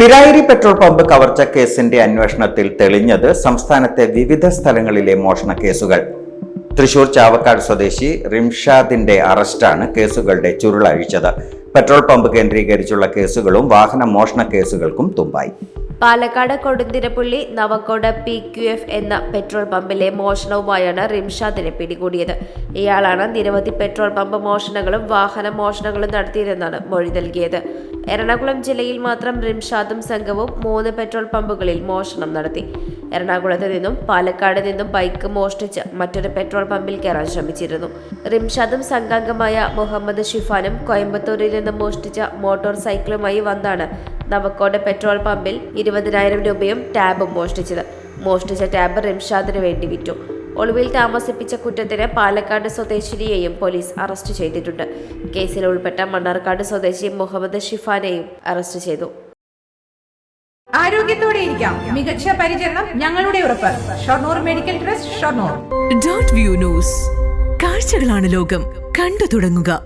Pirayiri petrol pump കവർച്ച കേസിന്റെ അന്വേഷണത്തിൽ തെളിഞ്ഞത് സംസ്ഥാനത്തെ വിവിധ സ്ഥലങ്ങളിലെ മോഷണ കേസുകൾ. തൃശൂർ ചാവക്കാട് സ്വദേശി റിംഷാദിന്റെ അറസ്റ്റാണ് കേസുകളുടെ ചുരുളഴിച്ചത്. പെട്രോൾ പമ്പ് കേന്ദ്രീകരിച്ചുള്ള കേസുകളും വാഹന മോഷണ കേസുകൾക്കും തുമ്പായി. Palakkad Kodunthirapully Navakkode P Q F എന്ന പെട്രോൾ പമ്പിലെ മോഷണവുമായാണ് റിംഷാദിനെ പിടികൂടിയത്. ഇയാളാണ് നിരവധി പെട്രോൾ പമ്പ് മോഷണങ്ങളും വാഹന മോഷണങ്ങളും നടത്തിയതെന്നാണ് മൊഴി നൽകിയത്. എറണാകുളം ജില്ലയിൽ മാത്രം റിംഷാദും സംഘവും മൂന്ന് പെട്രോൾ പമ്പുകളിൽ മോഷണം നടത്തി. എറണാകുളത്ത് നിന്നും പാലക്കാട് നിന്നും ബൈക്ക് മോഷ്ടിച്ച് മറ്റൊരു പെട്രോൾ പമ്പിൽ കയറാൻ ശ്രമിച്ചിരുന്നു. റിംഷാദും സംഘാംഗമായ മുഹമ്മദ് ഷിഫാനും കോയമ്പത്തൂരിൽ നിന്നും മോഷ്ടിച്ച മോട്ടോർ സൈക്കിളുമായി വന്നാണ് നവക്കോട് പെട്രോൾ പമ്പിൽ ഇരുപതിനായിരം രൂപയും ടാബും മോഷ്ടിച്ചത്. മോഷ്ടിച്ച ടാബ് റിംഷാദിന് വേണ്ടി വിറ്റു. ഒളിവിൽ താമസിപ്പിച്ച കുറ്റത്തിന് പാലക്കാട് സ്വദേശിനിയെയും പോലീസ് അറസ്റ്റ് ചെയ്തിട്ടുണ്ട്. കേസിൽ ഉൾപ്പെട്ട മണ്ണാർക്കാട് സ്വദേശി മുഹമ്മദ് ഷിഫാനെയും അറസ്റ്റ് ചെയ്തു. ആരോഗ്യത്തോടെ ഇരിക്കാം. മികച്ച പരിചരണം ഞങ്ങളുടെ ഉറപ്പ്. Shoranur medical trust Shoranur. Dot view news കാഴ്ചകളാണ് ലോകം. കണ്ടു തുടങ്ങുക.